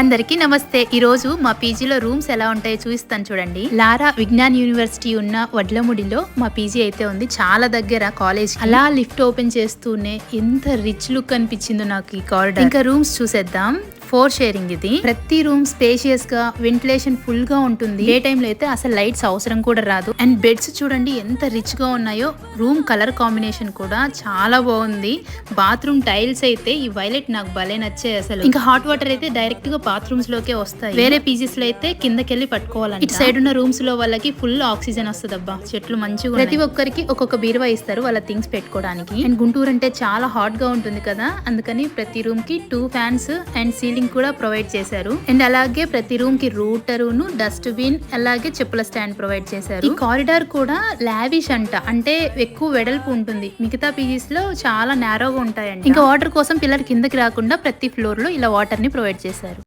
అందరికీ నమస్తే. ఈ రోజు మా పీజీలో రూమ్స్ ఎలా ఉంటాయో చూపిస్తాను చూడండి. లారా విజ్ఞాన్ యూనివర్సిటీ ఉన్న వడ్లముడిలో మా పీజీ అయితే ఉంది. చాలా దగ్గర కాలేజ్. అలా లిఫ్ట్ ఓపెన్ చేస్తూనే ఎంత రిచ్ లుక్ అనిపించిందో నాకు ఈ కారిడార్ ఇంకా రూమ్స్ చూసేద్దాం. ఫోర్ షేరింగ్ ఇది. ప్రతి రూమ్ స్పేషియస్గా వెంటిలేషన్ ఫుల్గా ఉంటుంది. ఏ టైంలో అయితే అసలు లైట్స్ అవసరం కూడా రాదు. అండ్ బెడ్స్ చూడండి ఎంత రిచ్గా ఉన్నాయో. రూమ్ కలర్ కాంబినేషన్ కూడా చాలా బాగుంది. బాత్రూమ్ టైల్స్ అయితే ఈ వైలెట్ నాకు భలే నచ్చాయి అసలు. ఇంకా హాట్ వాటర్ అయితే డైరెక్ట్గా బాత్రూమ్స్ లోకే వస్తాయి. వేరే పీజీస్లో అయితే కిందకెళ్ళి పట్టుకోవాలి ఇటు సైడ్ ఉన్న రూమ్స్లో వాళ్ళకి ఫుల్ ఆక్సిజన్ వస్తుంది అబ్బా చెట్లు మంచిగా ప్రతి ఒక్కరికి ఒక్కొక్క బీరువా ఇస్తారు వాళ్ళ థింగ్స్ పెట్టుకోవడానికి. అండ్ గుంటూరు అంటే చాలా హాట్గా ఉంటుంది కదా. అందుకని ప్రతి రూమ్కి టూ ఫ్యాన్స్ అండ్ సీలింగ్ కూడా ప్రొవైడ్ చేశారు. అండ్ అలాగే ప్రతి రూమ్కి రూటరును డస్ట్ బిన్ అలాగే చెప్పుల స్టాండ్ ప్రొవైడ్ చేశారు. ఈ కారిడార్ కూడా లావిష్ అంట. అంటే ఎక్కువ వెడల్పు ఉంటుంది. మిగతా పీజీస్లో చాలా నేరోగా ఉంటాయండి ఇంకా వాటర్ కోసం పిల్లలు కిందకి రాకుండా ప్రతి ఫ్లోర్లో ఇలా వాటర్ని ప్రొవైడ్ చేశారు.